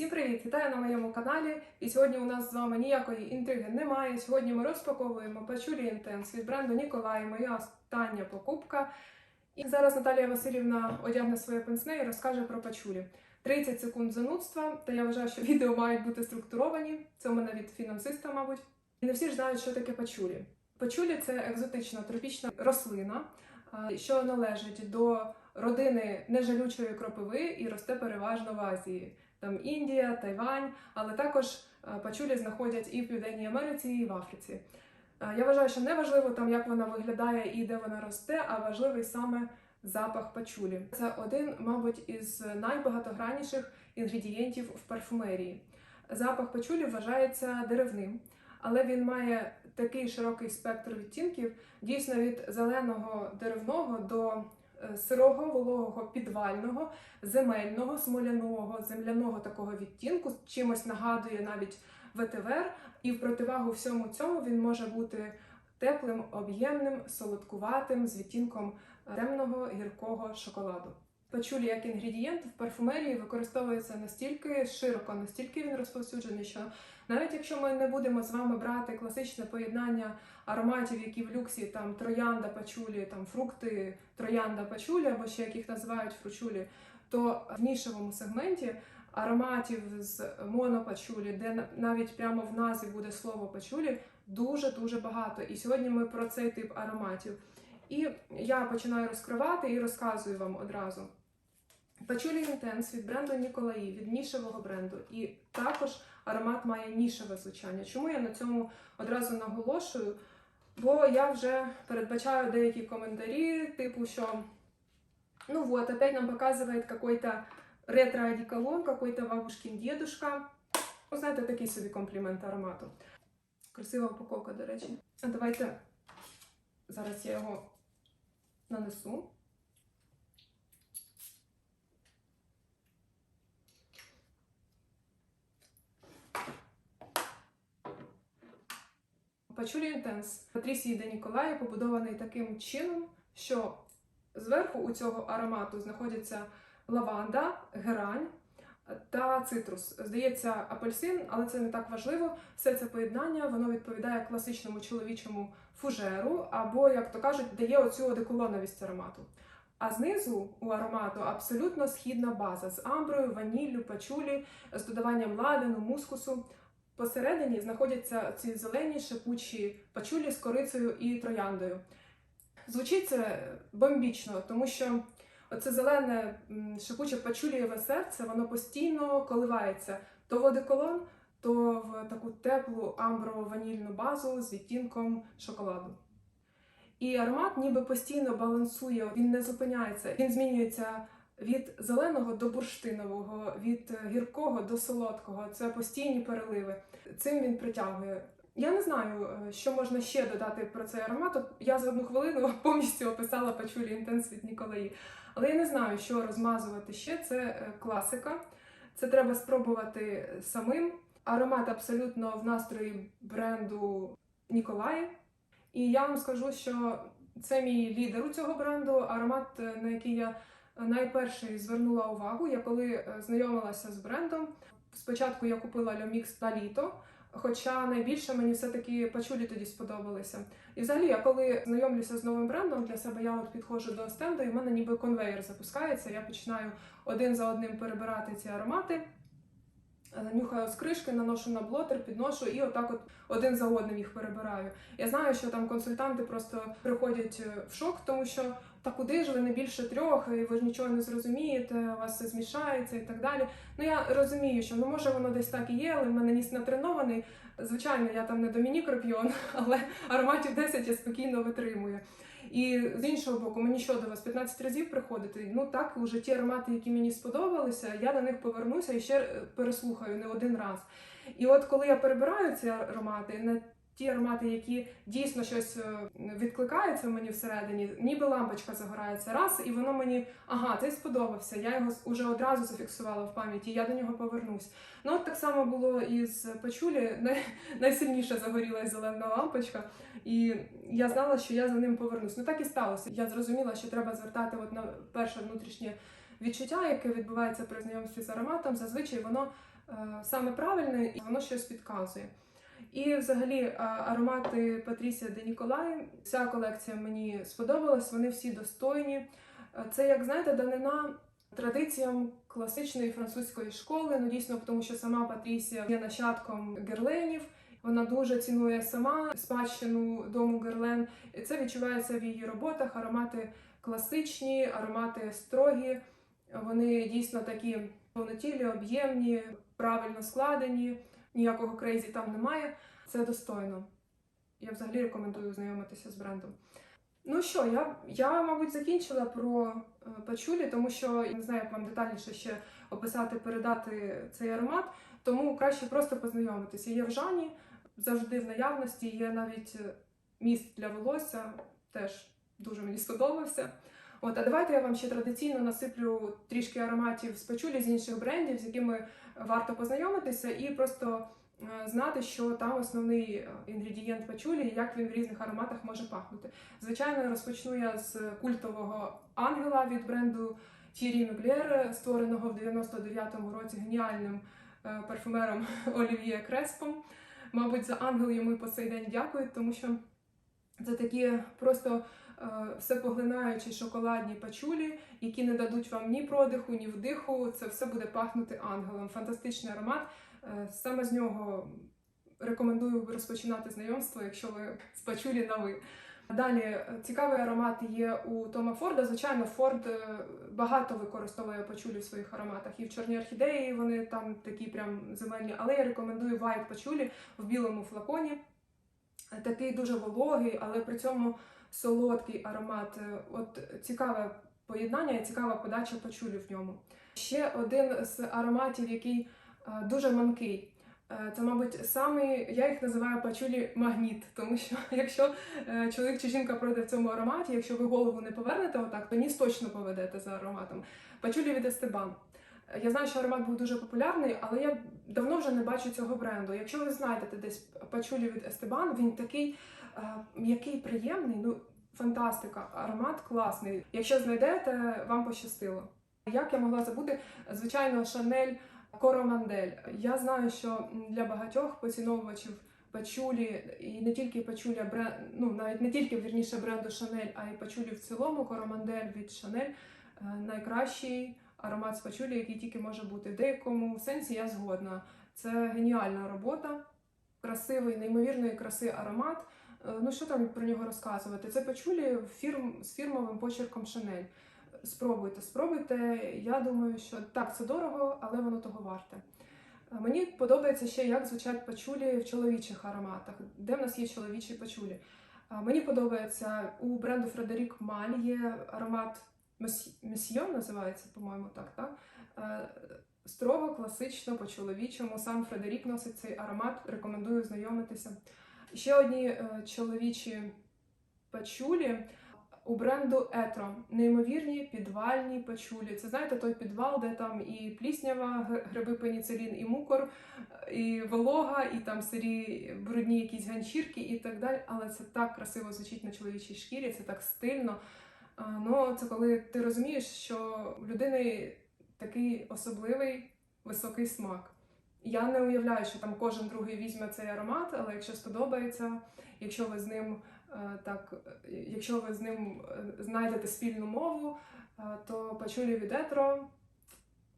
Всім привіт! Вітаю на моєму каналі. І сьогодні у нас з вами ніякої інтриги немає. Сьогодні ми розпаковуємо пачулі Інтенс від бренду Ніколай. Моя остання покупка. І зараз Наталія Васильівна одягне своє пенсне і розкаже про пачулі. 30 секунд занудства, та я вважаю, що відео мають бути структуровані. Це у мене від фінансиста, мабуть. І не всі ж знають, що таке пачулі. Пачулі це екзотична тропічна рослина, що належить до родини нежалючої кропиви і росте переважно в Азії. Там Індія, Тайвань, але також е, пачулі знаходять і в Південній Америці, і в Африці. Е, Я вважаю, що не важливо там, як вона виглядає і де вона росте, а важливий саме запах пачулі. Це один, мабуть, із найбагатогранніших інгредієнтів в парфумерії. Запах пачулі вважається деревним, але він має такий широкий спектр відтінків, дійсно від зеленого деревного до сирого, вологого, підвального, земельного, смоляного, земляного такого відтінку, чимось нагадує навіть ветивер, і в противагу всьому цьому він може бути теплим, об'ємним, солодкуватим з відтінком темного гіркого шоколаду. Пачулі як інгредієнт в парфумерії використовується настільки широко, настільки він розповсюджений, що навіть якщо ми не будемо з вами брати класичне поєднання ароматів, які в люксі там троянда, пачулі, там фрукти, троянда, пачулі, або ще яких називають фручулі, то в нішевому сегменті ароматів з монопачулі, де навіть прямо в назві буде слово пачулі, дуже дуже багато. І сьогодні ми про цей тип ароматів. І я починаю розкривати і розказую вам одразу. Пачулі Інтенс від бренду Ніколаї, від нішевого бренду. І також аромат має нішеве звучання. Чому я на цьому одразу наголошую? Бо я вже передбачаю деякі коментарі, типу, що ну вот, опять нам показывает какой-то ретро-одеколон, какой-то бабушкин дедушка. Ну, знаєте, такий собі комплімент аромату. Красива упаковка, до речі. А давайте зараз я його нанесу. Пачулі Інтенс Патрісії де Ніколаї побудований таким чином, що зверху у цього аромату знаходяться лаванда, герань та цитрус. Здається, апельсин, але це не так важливо. Все це поєднання воно відповідає класичному чоловічому фужеру, або, як то кажуть, дає оцю одеколоновість аромату. А знизу у аромату абсолютно східна база з амброю, ваніллю, пачулі, з додаванням ладану, мускусу. Посередині знаходяться ці зелені шипучі пачулі з корицею і трояндою. Звучить це бомбічно, тому що оце зелене шипуче пачулієве серце, воно постійно коливається то в одеколон, то в таку теплу амброво-ванільну базу з відтінком шоколаду. І аромат ніби постійно балансує, він не зупиняється, він змінюється від зеленого до бурштинового, від е, гіркого до солодкого. Це постійні переливи. Цим він притягує. Я не знаю, е, що можна ще додати про цей аромат. Я за одну хвилину повністю описала пачулі інтенс від Ніколаї. Але я не знаю, що розмазувати ще. Це е, класика. Це треба спробувати самим. Аромат абсолютно в настрої бренду Ніколаї. І я вам скажу, що це мій лідер у цього бренду, аромат, на який я найперше звернула увагу. Я коли е, знайомилася з брендом. Спочатку я купила Льомікс на літо, хоча найбільше мені все-таки пачулі тоді сподобалися. І взагалі, я коли знайомлюся з новим брендом для себе, я от підходжу до стенду, і в мене ніби конвейер запускається. Я починаю один за одним перебирати ці аромати. Е, Нюхаю з кришки, наношу на блотер, підношу і отак от один за одним їх перебираю. Я знаю, що там консультанти просто приходять е, в шок, тому що та куди ж ви не більше трьох, і ви ж нічого не зрозумієте, у вас все змішається і так далі. Ну я розумію, що ну може воно десь так і є, але в мене ніс натренований. Звичайно, я там не Домінік Ропіон, але ароматів 10 я спокійно витримую. І з іншого боку, мені що до вас 15 разів приходити. Ну так, уже ті аромати, які мені сподобалися, я до них повернуся і ще е, переслухаю не один раз. І от коли я перебираю ці аромати, на ті аромати, які дійсно щось е, відкликається в мені всередині, ніби лампочка загорається раз, і воно мені ага, цей сподобався. Я його уже одразу зафіксувала в пам'яті, я до нього повернусь. Ну от так само було і з пачулі. Най, найсильніше загорілась зелена лампочка, і я знала, що я за ним повернусь. Ну так і сталося. Я зрозуміла, що треба звертати от на перше внутрішнє відчуття, яке відбувається при знайомстві з ароматом. Зазвичай воно е, саме правильне, і воно щось підказує. І взагалі аромати Патрісія де Ніколай, ця колекція мені сподобалась, вони всі достойні. Це, як знаєте, данина традиціям класичної французької школи. Ну дійсно, тому що сама Патрісія є нащадком герленів. Вона дуже цінує сама спадщину дому Герлен. Це відчувається в її роботах. Аромати класичні, аромати строгі. Вони дійсно такі повнотілі, об'ємні, правильно складені. Ніякого крейзі там немає. Це достойно. Я взагалі рекомендую знайомитися з брендом. Ну що, я, я мабуть, закінчила про е, пачулі, тому що я не знаю, як вам детальніше ще описати, передати цей аромат. Тому краще просто познайомитися. Є в Жані, завжди в наявності, є навіть е, міст для волосся, теж дуже мені сподобався. От, а давайте я вам ще традиційно насиплю трішки ароматів з пачулі з інших брендів, з якими варто познайомитися, і просто е, знати, що там основний е, інгредієнт пачулі, і як він в різних ароматах може пахнути. Звичайно, розпочну я з культового ангела від бренду Thierry Mugler, створеного в 99-му році геніальним парфюмером Олів'є Креспом. Мабуть, за ангел йому по цей день дякують, тому що це такі просто е, всепоглинаючі шоколадні пачулі, які не дадуть вам ні продиху, ні вдиху. Це все буде пахнути ангелом. Фантастичний аромат. Е, Саме з нього рекомендую розпочинати знайомство, якщо ви з пачулі на ви. Далі е, цікавий аромат є у Тома Форда. Звичайно, Форд багато використовує пачулі в своїх ароматах. І в чорній орхідеї вони там такі прям земельні. Але я рекомендую White пачулі в білому флаконі. Такий дуже вологий, але при цьому солодкий аромат. Е, От цікаве поєднання і цікава подача пачулі в ньому. Ще один з ароматів, який е, дуже манкий. Е, Це, мабуть, самий, я їх називаю пачулі магніт, тому що якщо чоловік чи жінка пройде в цьому ароматі, якщо ви голову не повернете отак, то ніс точно поведете за ароматом. Пачулі від Естебан. Е, Я знаю, що аромат був дуже популярний, але я давно вже не бачу цього бренду. Якщо ви знайдете десь пачулі від Естебан, він такий е, м'який, приємний, ну фантастика, аромат класний. Якщо знайдете, вам пощастило. Як я могла забути, звичайно, Шанель Коромандель. Я знаю, що для багатьох поціновувачів пачулі і не тільки пачуля бренд, ну навіть не тільки вірніше бренду Шанель, а й пачулі в цілому. Коромандель від Шанель е, найкращий аромат з пачулі, який тільки може бути. В деякому сенсі я згодна. Це геніальна робота, красивий, неймовірної краси аромат. Е, Ну що там про нього розказувати? Це пачулі фірм з фірмовим почерком Шанель. Спробуйте, спробуйте. Я думаю, що так, це дорого, але воно того варте. Е, Мені подобається ще, як звучать пачулі в чоловічих ароматах, де в нас є чоловічі пачулі. Е, Мені подобається у бренду Фредерік Маль є аромат Месьйон, називається, по-моєму, так, так? Е, Строго, класично, по-чоловічому. Сам Фредерік носить цей аромат, рекомендую знайомитися. Ще одні е, чоловічі пачулі у бренду Етро. Неймовірні підвальні пачулі. Це знаєте той підвал, де там і пліснява, гриби пеніцилін, і мукор, і волога, і там сирі брудні якісь ганчірки і так далі. Але це так красиво звучить на чоловічій шкірі, це так стильно. Ну, це коли ти розумієш, що в людини такий особливий високий смак. Я не уявляю, що там кожен другий візьме цей аромат, але якщо сподобається, якщо ви з ним е, так, якщо ви з ним е, знайдете спільну мову, е, то пачулі від етро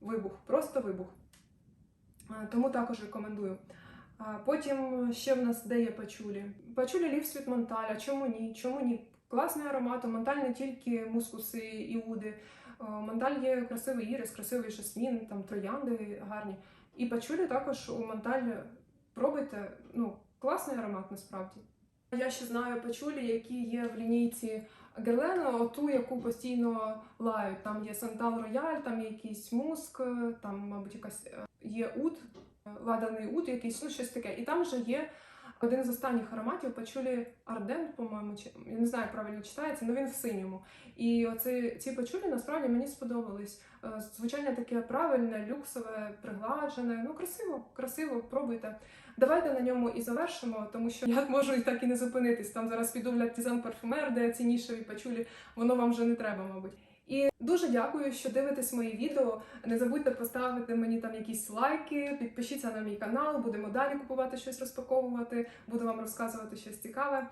вибух, просто вибух. Тому також рекомендую. Потім ще в нас де є пачулі. Пачулі лівс від Монталя. Чому ні? Чому ні? Класний аромат. У Монталь не тільки мускуси, іуди. О, Монталь є красивий ірис, красивий жасмін, там троянди гарні. І пачулі також у Монталь пробуйте. Ну, класний аромат насправді. Я ще знаю пачулі, які є в лінійці Герлена, оту, яку постійно лають. Там є Сантал Рояль, там є якийсь муск, там, мабуть, якась е, є ут, е, ладаний ут, якийсь, ну щось таке. І там же є один з останніх ароматів пачулі Арден, по-моєму, чи я не знаю, як правильно читається, але він в синьому. І оці ці пачулі насправді мені сподобались. Е, Звучання таке правильне, люксове, приглажене. Ну, красиво, красиво, пробуйте. Давайте на ньому і завершимо, тому що я можу і так і не зупинитись. Там зараз піду в парфумер, де цінніші пачулі, воно вам вже не треба, мабуть. І дуже дякую, що дивитесь мої відео. Не забудьте поставити мені там якісь лайки, підпишіться на мій канал, будемо далі купувати щось розпаковувати, буду вам розказувати щось цікаве.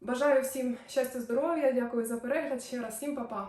Бажаю всім щастя, здоров'я, дякую за перегляд. Ще раз всім па-па!